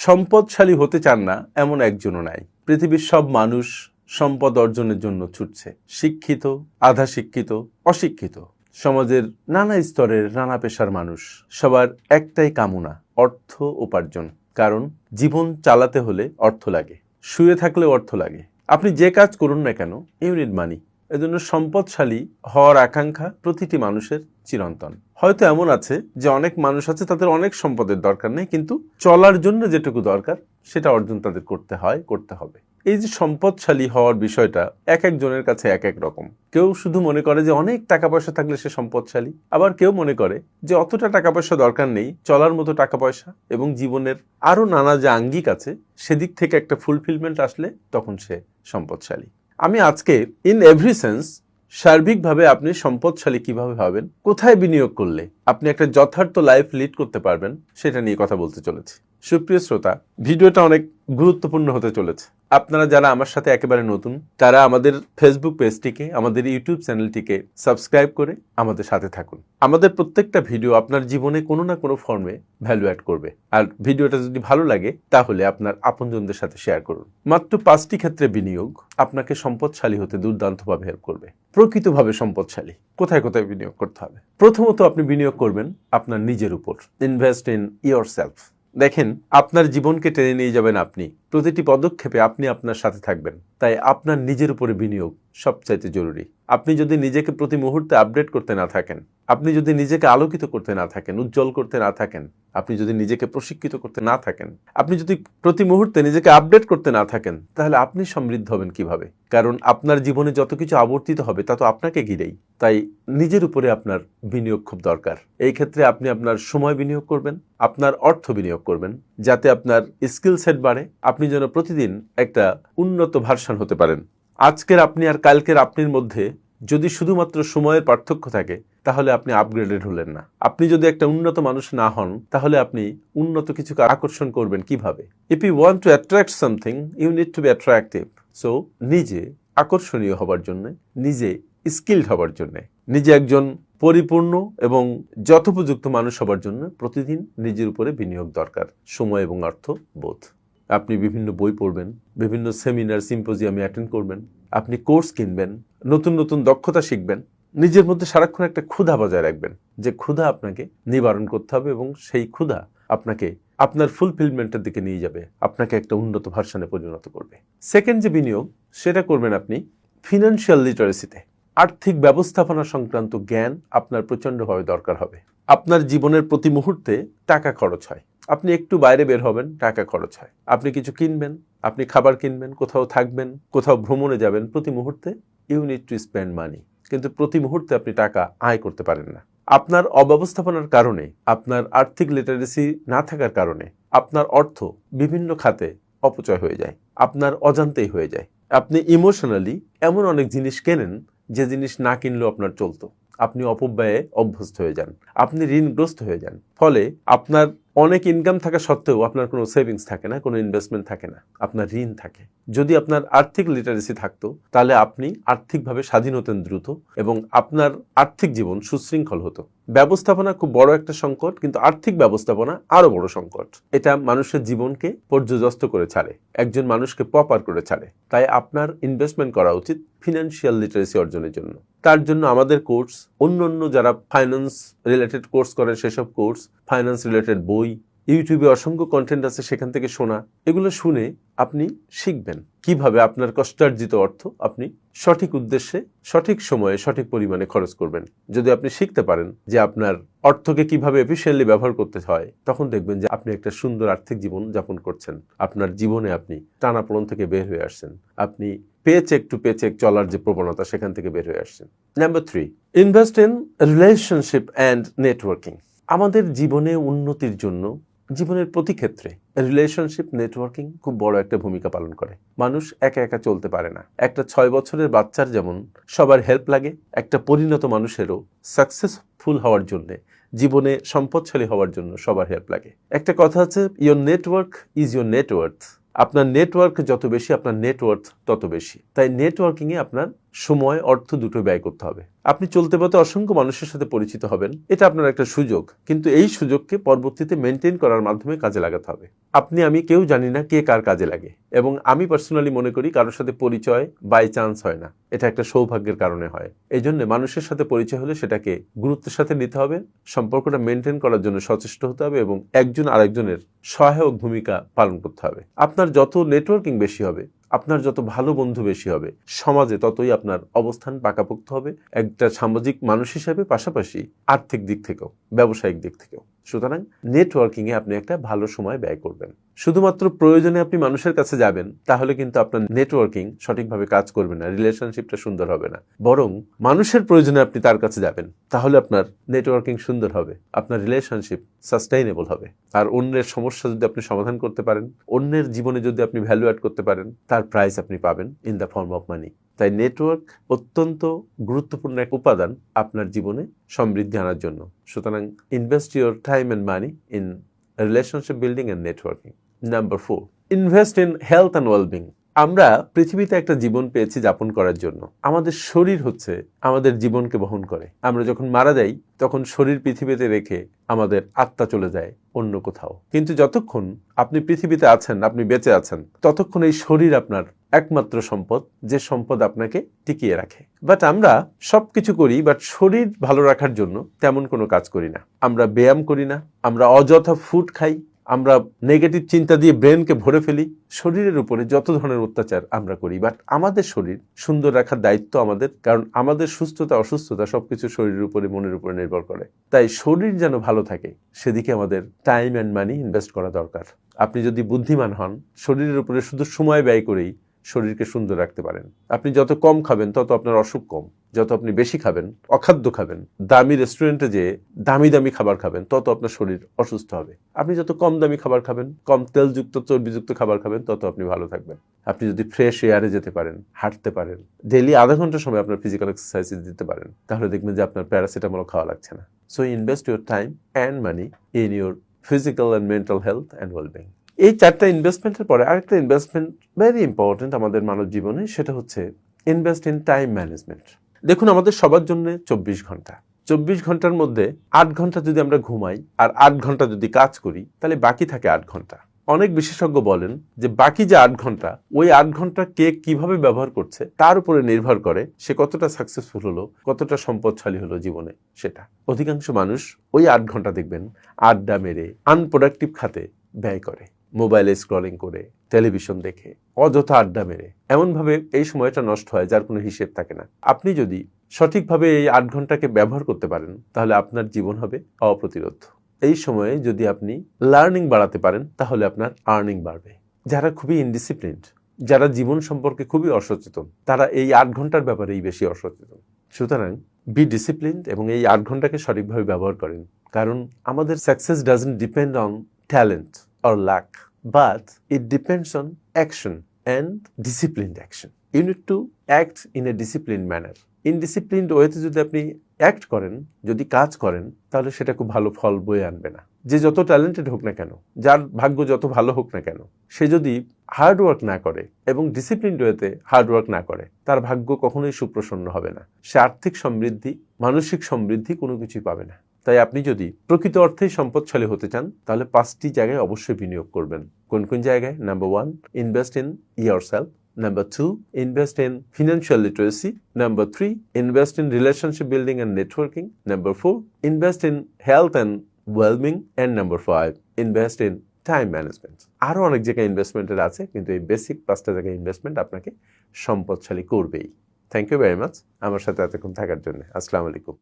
সম্পদশালী হতে চান না এমন একজনও নাই। পৃথিবীর সব মানুষ সম্পদ অর্জনের জন্য ছুটছে। শিক্ষিত আধা শিক্ষিত অশিক্ষিত। সমাজের নানা স্তরের নানা পেশার মানুষ। সবার একটাই কামনা, অর্থ উপার্জন। কারণ জীবন চালাতে হলে অর্থ লাগে। শুয়ে থাকলে অর্থ লাগে। আপনি যে কাজ করুন না কেন, ইউনিট মানি। এজন্য সম্পদশালী হওয়ার আকাঙ্ক্ষা প্রতিটি মানুষের চিরন্তন। হয়তো এমন আছে যে অনেক মানুষ আছে, তাদের অনেক সম্পদের দরকার নেই, কিন্তু চলার জন্য যেটুকু দরকার, সেটা অর্জন তাদের করতে হয়, করতে হবে। এই যে সম্পদশালী হওয়ার বিষয়টা, এক একজনের কাছে এক এক রকম। কেউ শুধু মনে করে যে অনেক টাকা পয়সা থাকলে সে সম্পদশালী, আবার কেউ মনে করে যে অতটা টাকা পয়সা দরকার নেই, চলার মতো টাকা পয়সা এবং জীবনের আরও নানা যে আঙ্গিক আছে, সেদিক থেকে একটা ফুলফিলমেন্ট আসলে তখন সে সম্পদশালী। আমি আজকে ইন এভরি সেন্স সার্বিকভাবে আপনি সম্পদশালী কীভাবে হবেন? কোথায় বিনিয়োগ করলে? আপনি একটা যথার্থ লাইফ লিড করতে পারবেন, সেটা নিয়ে কথা বলতে চলেছি। সুপ্রিয় শ্রোতা, ভিডিওটা অনেক গুরুত্বপূর্ণ হতে চলেছে। আপনারা যারা আমার সাথে একেবারে নতুন, তারা আমাদের ফেসবুক পেজটিকে আমাদের ইউটিউব চ্যানেলটিকে সাবস্ক্রাইব করে আমাদের সাথে থাকুন। আমাদের প্রত্যেকটা ভিডিও আপনার জীবনে কোনো না কোনো ফর্মে ভ্যালু অ্যাড করবে। আর ভিডিওটা যদি ভালো লাগে, তাহলে আপনার আপনজনদের সাথে শেয়ার করুন। মাত্র পাঁচটি ক্ষেত্রে বিনিয়োগ আপনাকে সম্পদশালী হতে দুর্দান্তভাবে হেল্প করবে। প্রকৃতভাবে সম্পদশালী। কোথায় কোথায় বিনিয়োগ করতে হবে? প্রথমত আপনি বিনিয়োগ করবেন আপনার নিজের উপর। ইনভেস্ট ইন ইয়োর সেলফ দেখেন, আপনার জীবনকে টেনে নিয়ে যাবেন আপনি। প্রতিটি পদক্ষেপে আপনি আপনার সাথে থাকবেন। তাই আপনার নিজের উপরে বিনিয়োগ সবচাইতে জরুরি। আপনি যদি নিজেকে প্রতি মুহূর্তে আপডেট করতে না থাকেন, আপনি যদি নিজেকে আলোকিত করতে না থাকেন, উজ্জ্বল করতে না থাকেন, আপনি যদি নিজেকে প্রশিক্ষিত করতে না থাকেন, আপনি যদি প্রতি মুহূর্তে নিজেকে আপডেট করতে না থাকেন, তাহলে আপনি সমৃদ্ধ হবেন কীভাবে? কারণ আপনার জীবনে যত কিছু আবর্তিত হবে, তা তো আপনাকে ঘিরেই। তাই নিজের উপরে আপনার বিনিয়োগ খুব দরকার। এই ক্ষেত্রে আপনি আপনার সময় বিনিয়োগ করবেন, আপনার অর্থ বিনিয়োগ করবেন যাতে আপনার স্কিল সেট বাড়ে, আপনি যেন প্রতিদিন একটা উন্নত ভার্সান হতে পারেন। আজকের আপনি আর কালকের আপনির মধ্যে যদি শুধুমাত্র সময়ের পার্থক্য থাকে, তাহলে আপনি আপগ্রেডেড হলেন না। আপনি যদি একটা উন্নত মানুষ না হন, তাহলে আপনি উন্নত কিছুকে আকর্ষণ করবেন কীভাবে? If you want to attract something you need to be attractive so নিজে আকর্ষণীয় হবার জন্য, নিজে স্কিল্ড হবার জন্য। নিজে একজন পরিপূর্ণ এবং যথোপযুক্ত মানুষ হবার জন্য প্রতিদিন নিজের উপরে বিনিয়োগ দরকার, সময় এবং অর্থ বোধ। আপনি বিভিন্ন বই পড়বেন, বিভিন্ন সেমিনার, সিম্পোজিয়ামে অ্যাটেন্ড করবেন, আপনি কোর্স কিনবেন, নতুন নতুন দক্ষতা শিখবেন, নিজের মধ্যে সারাক্ষণ একটা ক্ষুধা বজায় রাখবেন যে ক্ষুধা আপনাকে নিবারণ করতে হবে এবং সেই ক্ষুধা আপনাকে আপনার ফুলফিলমেন্টের দিকে নিয়ে যাবে, আপনাকে একটা উন্নত ভার্সানে পরিণত করবে। সেকেন্ড যে বিনিয়োগ, সেটা করবেন আপনি ফিনান্সিয়াল লিটারেসিতে আর্থিক ব্যবস্থাপনা সংক্রান্ত জ্ঞান আপনার প্রচণ্ডভাবে দরকার হবে। আপনার জীবনের প্রতি মুহূর্তে টাকা খরচ হয়। আপনি একটু বাইরে বের হবেন, টাকা খরচ হয়। আপনি কিছু কিনবেন, আপনি খাবার কিনবেন, কোথাও থাকবেন, কোথাও ভ্রমণে যাবেন, প্রতি মুহূর্তে you need to spend money কিন্তু প্রতি মুহূর্তে আপনি টাকা আয় করতে পারেন না। আপনার অব্যবস্থাপনার কারণে, আপনার আর্থিক লিটারেসি না থাকার কারণে, আপনার অর্থ বিভিন্ন খাতে অপচয় হয়ে যায়। আপনার অজান্তেই হয়ে যায়। আপনি ইমোশনালি এমন অনেক জিনিস কেনেন যে জিনিস না কিনলেও আপনার চলতো। আপনি অপব্যয়ে অভ্যস্ত হয়ে যান। আপনি ঋণগ্রস্ত হয়ে যান। ফলে আপনার অনেক ইনকাম থাকা সত্ত্বেও আপনার কোনো সেভিংস থাকে না, কোনো ইনভেস্টমেন্ট থাকে না। আপনার ঋণ থাকে। যদি আপনার আর্থিক লিটারেসি থাকতো, তাহলে আপনি আর্থিকভাবে স্বাধীন হতেন দ্রুত এবং আপনার আর্থিক জীবন সুশৃঙ্খল হতো। ব্যবস্থাপনা খুব বড় একটা সংকট, কিন্তু আর্থিক ব্যবস্থাপনা আরও বড় সংকট। এটা মানুষের জীবনকে পর্যদস্ত করে ছাড়ে, একজন মানুষকে পপার করে ছাড়ে। তাই আপনার ইনভেস্টমেন্ট করা উচিত ফিনান্সিয়াল লিটারেসি অর্জনের জন্য। তার জন্য আমাদের কোর্স অন্য অন্য যারা ফাইন্যান্স রিলেটেড কোর্স করেন সেসব কোর্স ফাইন্যান্স রিলেটেড বই ইউটিউবে অসংখ্য কন্টেন্ট আছে সেখান থেকে শোনা। এগুলো শুনে আপনি শিখবেন। কীভাবে আপনার কষ্টার্জিত অর্থ আপনি সঠিক উদ্দেশ্যে, সঠিক সময়ে, সঠিক পরিমাণে খরচ করবেন। যদি আপনি শিখতে পারেন যে আপনার অর্থকে কীভাবে এফিসিয়েন্টলি ব্যবহার করতে হয়, তখন দেখবেন যে আপনি একটা সুন্দর আর্থিক জীবন যাপন করছেন। আপনার জীবনে আপনি টানাপোড়ন থেকে বের হয়ে আসছেন। আপনি pay cheque to pay cheque চলার যে প্রবণতা, সেখান থেকে বের হয়ে আসছেন। Number three invest in relationship and networking আমাদের জীবনে উন্নতির জন্য জীবনের প্রতি ক্ষেত্রে রিলেশনশিপ নেটওয়ার্কিং খুব বড় একটা ভূমিকা পালন করে। মানুষ একা একা চলতে পারে না। একটা ছয় বছরের বাচ্চার যেমন সবার হেল্প লাগে, একটা পরিণত মানুষেরও সাকসেসফুল হওয়ার জন্যে, জীবনে সম্পদশালী হওয়ার জন্য সবার হেল্প লাগে। একটা কথা আছে your network is your net আপনার নেটওয়ার্ক যত বেশি, আপনার নেটওয়ার্থ তত বেশি। তাই নেটওয়ার্কিংয়ে আপনার সময়, অর্থ দুটো ব্যয় করতে হবে। আপনি চলতে পথে অসংখ্য মানুষের সাথে পরিচিত হবেন। এটা আপনার একটা সুযোগ। কিন্তু এই সুযোগকে পরবর্তীতে মেনটেন করার মাধ্যমে কাজে লাগাতে হবে। আপনি, আমি কেউ জানি না কে কার কাজে লাগে। এবং আমি পার্সোনালি মনে করি কারোর সাথে পরিচয় বাই চান্স হয় না। এটা একটা সৌভাগ্যের কারণে হয়। এই জন্য মানুষের সাথে পরিচয় হলে সেটাকে গুরুত্বের সাথে নিতে হবে। সম্পর্কটা মেনটেন করার জন্য সচেষ্ট হতে হবে এবং একজন আরেকজনের সহায়ক ভূমিকা পালন করতে হবে। আপনার যত নেটওয়ার্কিং বেশি হবে আপনার যত ভালো বন্ধু বেশি হবে, সমাজে ততই আপনার অবস্থান পাকাপোক্ত হবে। একটা সামাজিক মানুষ হিসাবে পাশাপাশি আর্থিক দিক থেকেও, ব্যবসায়িক দিক থেকেও। সুতরাং নেটওয়ার্কিং এ আপনি একটা ভালো সময় ব্যয় করবেন। শুধুমাত্র প্রয়োজনে আপনি মানুষের কাছে যাবেন, তাহলে কিন্তু আপনার নেটওয়ার্কিং সঠিকভাবে কাজ করবে না রিলেশনশিপটা সুন্দর হবে না। বরং মানুষের প্রয়োজনে আপনি তার কাছে যাবেন, তাহলে আপনার নেটওয়ার্কিং সুন্দর হবে, আপনার রিলেশনশিপ সাস্টেইনেবল হবে। আর অন্যের সমস্যা যদি আপনি সমাধান করতে পারেন, অন্যের জীবনে যদি আপনি ভ্যালু অ্যাড করতে পারেন, তার প্রাইস আপনি পাবেন in the form of money তাই নেটওয়ার্ক অত্যন্ত গুরুত্বপূর্ণ এক উপাদান আপনার জীবনে সমৃদ্ধি আনার জন্য। সুতরাং invest your time and money in relationship building and networking number four invest in health and wellbeing আমরা পৃথিবীতে একটা জীবন পেয়েছি যাপন করার জন্য। আমাদের শরীর হচ্ছে আমাদের জীবনকে বহন করে। আমরা যখন মারা যাই, তখন শরীর পৃথিবীতে রেখে আমাদের আত্মা চলে যায় অন্য কোথাও। কিন্তু যতক্ষণ আপনি পৃথিবীতে আছেন, আপনি বেঁচে আছেন, ততক্ষণ এই শরীর আপনার একমাত্র সম্পদ, যে সম্পদ আপনাকে টিকিয়ে রাখে। বাট আমরা সব কিছু করি বাট শরীর ভালো রাখার জন্য তেমন কোনো কাজ করি না। আমরা ব্যায়াম করি না, আমরা অযথা ফুড খাই আমরা নেগেটিভ চিন্তা দিয়ে ব্রেনকে ভরে ফেলি, শরীরের উপরে যত ধরনের অত্যাচার আমরা করি বাট আমাদের শরীর সুন্দর রাখার দায়িত্ব আমাদের, কারণ আমাদের সুস্থতা, অসুস্থতা সবকিছু শরীরের উপরে, মনের উপরে নির্ভর করে। তাই শরীর যেন ভালো থাকে, সেদিকে আমাদের টাইম অ্যান্ড মানি ইনভেস্ট করা দরকার। আপনি যদি বুদ্ধিমান হন, শরীরের উপরে শুধু সময় ব্যয় করেই শরীরকে সুন্দর রাখতে পারেন। আপনি যত কম খাবেন, তত আপনার অসুখ কম। যত আপনি বেশি খাবেন, অখাদ্য খাবেন, দামি রেস্টুরেন্টে যে দামি দামি খাবার খাবেন, তত আপনার শরীর অসুস্থ হবে। আপনি যত কম দামি খাবার খাবেন, কম তেলযুক্ত, চর্বিযুক্ত খাবার খাবেন, তত আপনি ভালো থাকবেন। আপনি যদি ফ্রেশ এয়ারে যেতে পারেন, হাঁটতে পারেন ডেলি আধা ঘণ্টা সময় আপনার ফিজিক্যাল এক্সারসাইজ দিতে পারেন, তাহলে দেখবেন যে আপনার প্যারাসিটামল খাওয়া লাগছে না। So invest your time and money in your physical and mental health and wellbeing এই চারটা ইনভেস্টমেন্টের পরে আরেকটা ইনভেস্টমেন্ট ভেরি ইম্পর্টেন্ট আমাদের মানব জীবনে, সেটা হচ্ছে ইনভেস্ট ইন টাইম ম্যানেজমেন্ট দেখুন, আমাদের সবার জন্য চব্বিশ ঘণ্টা। চব্বিশ ঘণ্টার মধ্যে আট ঘণ্টা যদি আমরা ঘুমাই আর আট ঘণ্টা যদি কাজ করি, তাহলে বাকি থাকে আট ঘণ্টা। অনেক বিশেষজ্ঞ বলেন যে, বাকি যে আট ঘণ্টা, ওই আট ঘণ্টা কে কীভাবে ব্যবহার করছে, তার উপরে নির্ভর করে সে কতটা সাকসেসফুল হলো, কতটা সম্পদশালী হলো জীবনে সেটা। অধিকাংশ মানুষ ওই আট ঘণ্টা দেখবেন আড্ডা মেরে আনপ্রোডাক্টিভ খাতে ব্যয় করে। মোবাইলে স্ক্রলিং করে টেলিভিশন দেখে, অযথা আড্ডা মেরে, এমনভাবে এই সময়টা নষ্ট হয় যার কোনো হিসেব থাকে না। আপনি যদি সঠিকভাবে এই আট ঘন্টাকে ব্যবহার করতে পারেন, তাহলে আপনার জীবন হবে অপ্রতিরোধ। এই সময়ে যদি আপনি লার্নিং বাড়াতে পারেন, তাহলে আপনার আর্নিং বাড়বে। যারা খুবই ইনডিসিপ্লিনড যারা জীবন সম্পর্কে খুবই অসচেতন, তারা এই আট ঘণ্টার ব্যাপারেই বেশি অসচেতন। সুতরাং বি ডিসিপ্লিনড এবং এই আট ঘন্টাকে সঠিকভাবে ব্যবহার করেন, কারণ আমাদের success doesn't depend on talent or lack, but it depends on action and disciplined action. You need to act in a disciplined manner. Indisciplined ওয়েতে যদি আপনি অ্যাক্ট করেন যদি কাজ করেন তাহলে সেটা খুব ভালো ফল বয়ে আনবে না যে যত ট্যালেন্টেড হোক না কেন যার ভাগ্য যত ভালো হোক না কেন সে যদি হার্ড ওয়ার্ক না করে এবং ডিসিপ্লিন ওয়েতে হার্ড ওয়ার্ক না করে তার ভাগ্য কখনোই সুপ্রসন্ন হবে না সে আর্থিক সমৃদ্ধি মানসিক সমৃদ্ধি কোনো কিছুই পাবে না তাই আপনি যদি প্রকৃত অর্থেই সম্পদশালী হতে চান, তাহলে পাঁচটি জায়গায় অবশ্যই বিনিয়োগ করবেন। কোন কোন জায়গায়? Number one invest in yourself number two invest in financial literacy number three invest in relationship building and networking number four invest in health and wellbeing and number five invest in time management আরও অনেক জায়গায় ইনভেস্টমেন্টের আছে, কিন্তু এই basic পাঁচটা জায়গায় investment আপনাকে সম্পদশালী করবেই। থ্যাংক ইউ ভেরি মাচ আমার সাথে এতক্ষণ থাকার জন্য। আসসালামু আলাইকুম।